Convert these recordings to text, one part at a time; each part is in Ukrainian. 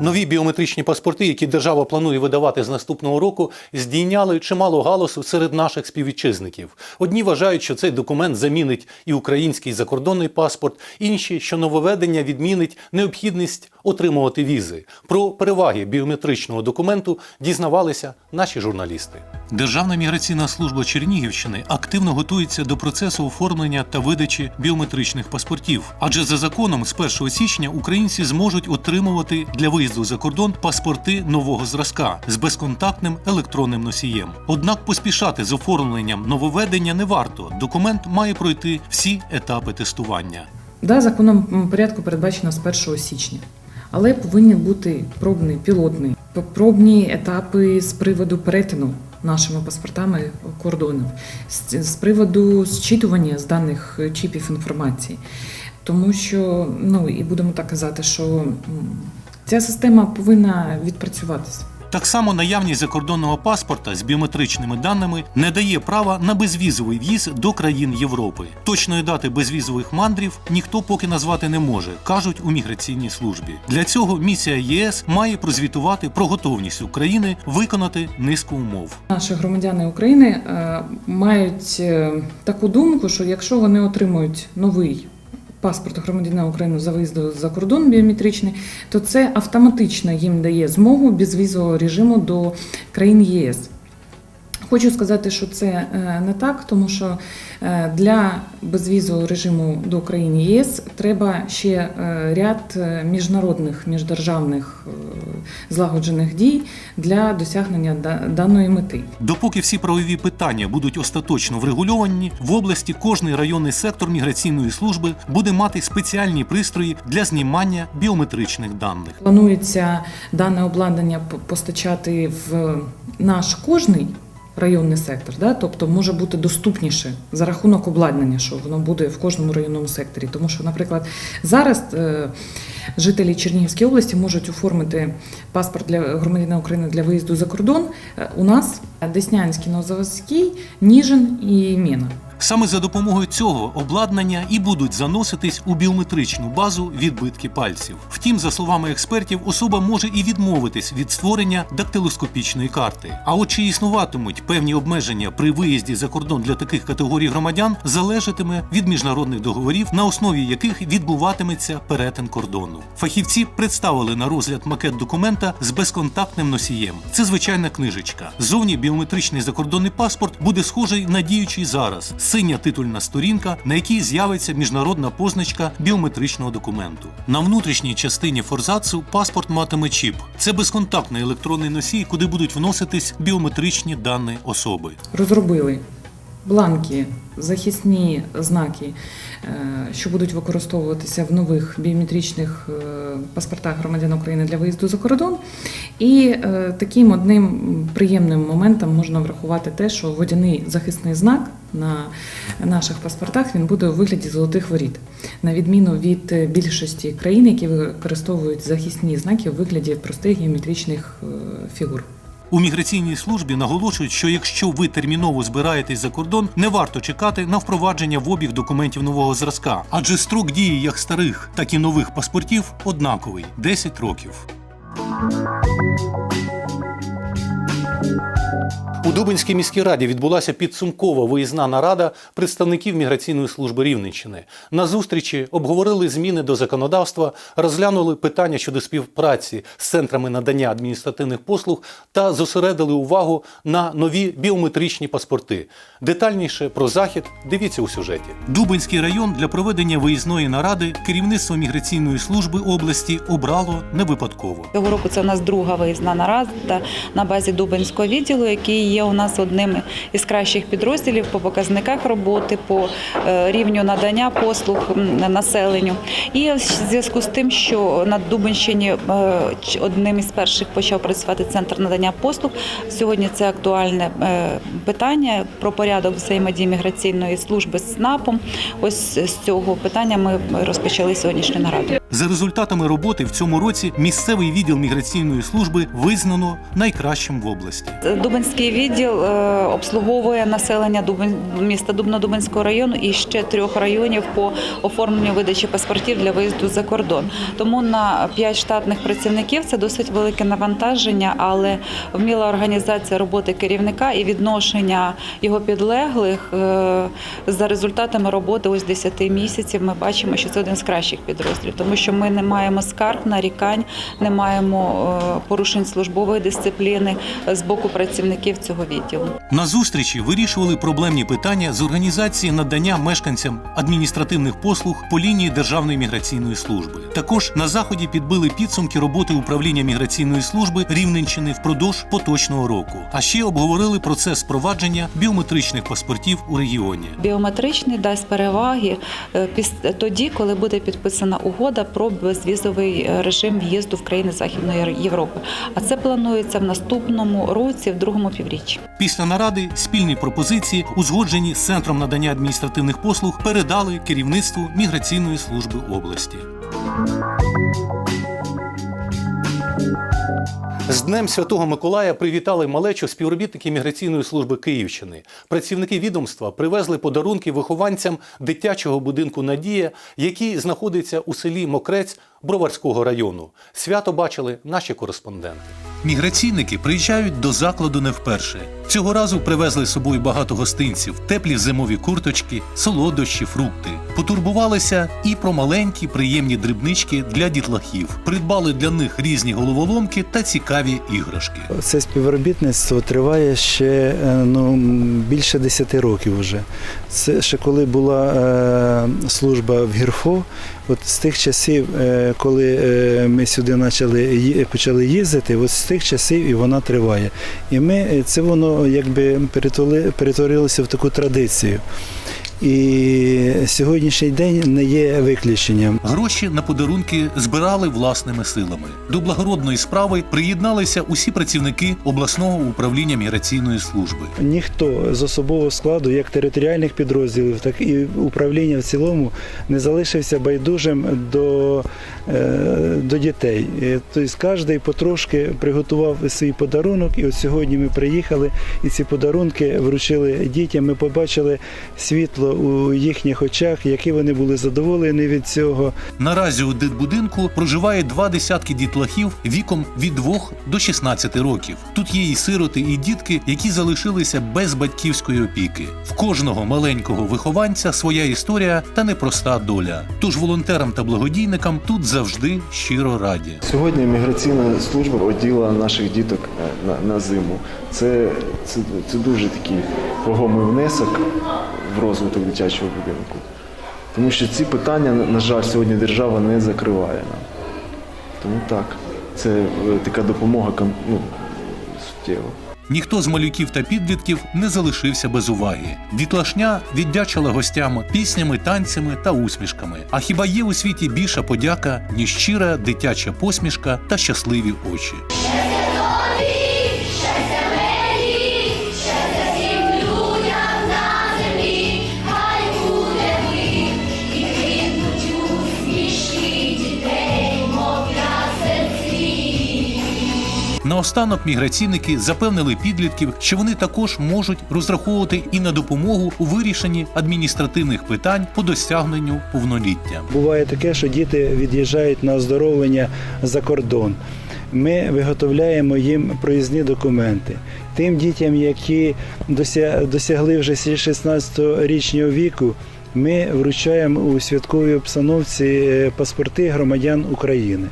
Нові біометричні паспорти, які держава планує видавати з наступного року, здійняли чимало галасу серед наших співвітчизників. Одні вважають, що цей документ замінить і український закордонний паспорт, інші, що нововведення відмінить необхідність отримувати візи. Про переваги біометричного документу дізнавалися наші журналісти. Державна міграційна служба Чернігівщини активно готується до процесу оформлення та видачі біометричних паспортів. Адже за законом з 1 січня українці зможуть отримувати для виїзду за кордон паспорти нового зразка з безконтактним електронним носієм. Однак поспішати з оформленням нововведення не варто. Документ має пройти всі етапи тестування. Да, законом порядку передбачено з 1 січня. Але повинні бути пробний, пілотний, пробні етапи з приводу перетину нашими паспортами кордонів, з, приводу зчитування з даних чіпів інформації. Тому що, ну і будемо так казати, що ця система повинна відпрацюватися. Так само наявність закордонного паспорта з біометричними даними не дає права на безвізовий в'їзд до країн Європи. Точної дати безвізових мандрів ніхто поки назвати не може, кажуть у міграційній службі. Для цього місія ЄС має прозвітувати про готовність України виконати низку умов. Наші громадяни України е, мають е, таку думку, що якщо вони отримують новий паспорт громадянина України за виїзду за кордон біометричний, то це автоматично їм дає змогу безвізового режиму до країн ЄС. Хочу сказати, що це е, не так, тому що е, для безвізового режиму до країн ЄС треба ще е, ряд міжнародних міждержавних злагоджених дій для досягнення даної мети. Допоки всі правові питання будуть остаточно врегульовані, в області кожний районний сектор міграційної служби буде мати спеціальні пристрої для знімання біометричних даних. Планується дане обладнання постачати в наш кожний районний сектор, да? тобто може бути доступніше за рахунок обладнання, що воно буде в кожному районному секторі. Тому що, наприклад, зараз е, жителі Чернігівської області можуть оформити паспорт для громадянина України для виїзду за кордон. е, У нас Деснянський, Новозаводський, Ніжин і Міна. Саме за допомогою цього обладнання і будуть заноситись у біометричну базу відбитки пальців. Втім, за словами експертів, особа може і відмовитись від створення дактилоскопічної карти. А от чи існуватимуть певні обмеження при виїзді за кордон для таких категорій громадян, залежатиме від міжнародних договорів, на основі яких відбуватиметься перетин кордону. Фахівці представили на розгляд макет документа з безконтактним носієм. Це звичайна книжечка. Зовні біометричний закордонний паспорт буде схожий на діючий зараз синя титульна сторінка, на якій з'явиться міжнародна позначка біометричного документу. На внутрішній частині форзацу паспорт матиме чіп. Це безконтактний електронний носій, куди будуть вноситись біометричні дані особи. розробили бланки, захисні знаки, е, що будуть використовуватися в нових біометричних е, паспортах громадян України для виїзду за кордон. І е, таким одним приємним моментом можна врахувати те, що водяний захисний знак на наших паспортах він буде у вигляді золотих воріт, на відміну від більшості країн, які використовують захисні знаки у вигляді простих геометричних фігур. У міграційній службі наголошують, що якщо ви терміново збираєтесь за кордон, не варто чекати на впровадження в обіг документів нового зразка, адже строк дії як старих, так і нових паспортів однаковий 10 років. У Дубинській міській раді відбулася підсумкова виїзна нарада представників міграційної служби Рівненщини. На зустрічі обговорили зміни до законодавства, розглянули питання щодо співпраці з центрами надання адміністративних послуг та зосередили увагу на нові біометричні паспорти. Детальніше про захід дивіться у сюжеті. Дубинський район для проведення виїзної наради керівництво міграційної служби області обрало не випадково. Цього року це у нас друга виїзна нарада на базі Дубинського відділу, який є у нас одним із кращих підрозділів по показниках роботи, по е, рівню надання послуг населенню. І в зв'язку з тим, що на Дубенщині е, одним із перших почав працювати центр надання послуг. Сьогодні це актуальне е, питання про порядок взаємодії міграційної служби з СНАПом. Ось з цього питання ми розпочали сьогоднішню нараду. За результатами роботи в цьому році місцевий відділ міграційної служби визнано найкращим в області. Дубинський відділ е, обслуговує населення міста Дубно-Дубинського району і ще трьох районів по оформленню видачі паспортів для виїзду за кордон. Тому на 5 штатних працівників це досить велике навантаження, але вміла організація роботи керівника і відношення його підлеглих е, за результатами роботи ось 10 місяців. Ми бачимо, що це один з кращих підрозділів, тому що ми не маємо скарг, нарікань, не маємо е, порушень службової дисципліни з боку працівників цього відділу. На зустрічі вирішували проблемні питання з організації надання мешканцям адміністративних послуг по лінії Державної міграційної служби. Також на заході підбили підсумки роботи управління міграційної служби Рівненщини впродовж поточного року. А ще обговорили процес впровадження біометричних паспортів у регіоні. Біометричний дасть переваги е, тоді, коли буде підписана угода про безвізовий е, режим в'їзду в країни Західної Європи. А це планується в наступному році, в другому півріччі. Після наради спільні пропозиції, узгоджені з центром надання адміністративних послуг, передали керівництву міграційної служби області. З Днем Святого Миколая привітали малечу співробітники міграційної служби Київщини. Працівники відомства привезли подарунки вихованцям дитячого будинку Надія, який знаходиться у селі Мокрець Броварського району. Свято бачили наші кореспонденти. Міграційники приїжджають до закладу не вперше. Цього разу привезли з собою багато гостинців, теплі зимові курточки, солодощі, фрукти. Потурбувалися і про маленькі приємні дрібнички для дітлахів. Придбали для них різні головоломки та цікаві іграшки. Це співробітництво триває ще е, ну, більше 10 років вже. Це ще коли була е, служба в Гірфо, от з тих часів, е, коли е, ми сюди почали, почали їздити, от з тих часів і вона триває. І ми це воно якби перетворили- перетворилося в таку традицію. І сьогоднішній день не є виключенням. Гроші на подарунки збирали власними силами. До благородної справи приєдналися усі працівники обласного управління міграційної служби. Ніхто з особового складу, як територіальних підрозділів, так і управління в цілому, не залишився байдужим до, е, до дітей. Е, Тобто кожен потрошки приготував свій подарунок, і от сьогодні ми приїхали і ці подарунки вручили дітям. Ми побачили світло у їхніх очах, які вони були задоволені від цього. Наразі у дитбудинку проживає два десятки дітлахів віком від 2 до 16 років. Тут є і сироти, і дітки, які залишилися без батьківської опіки. В кожного маленького вихованця своя історія та непроста доля. Тож волонтерам та благодійникам тут завжди щиро раді. Сьогодні міграційна служба оділа наших діток е, на, на зиму. Це, це, це дуже такий вагомий внесок в розвиток дитячого будинку. Тому що ці питання, на- жаль, сьогодні держава не закриває нам. Тому так, це е, така допомога ну, суттєва. Ніхто з малюків та підлітків не залишився без уваги. Дітлашня віддячила гостям піснями, танцями та усмішками. А хіба є у світі більша подяка, ніж щира дитяча посмішка та щасливі очі? Наостанок міграційники запевнили підлітків, що вони також можуть розраховувати і на допомогу у вирішенні адміністративних питань по досягненню повноліття. Буває таке, що діти від'їжджають на оздоровлення за кордон. Ми виготовляємо їм проїзні документи. Тим дітям, які досягли вже 16-річного віку, ми вручаємо у святковій обстановці е, паспорти громадян України.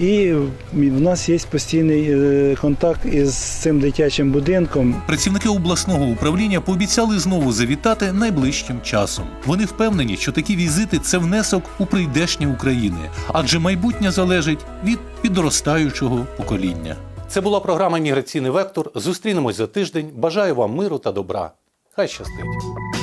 І в нас є постійний е, контакт із цим дитячим будинком. Працівники обласного управління пообіцяли знову завітати найближчим часом. Вони впевнені, що такі візити це внесок у прийдешнє України, адже майбутнє залежить від підростаючого покоління. Це була програма Міграційний вектор. Зустрінемось за тиждень. Бажаю вам миру та добра. Хай щастить!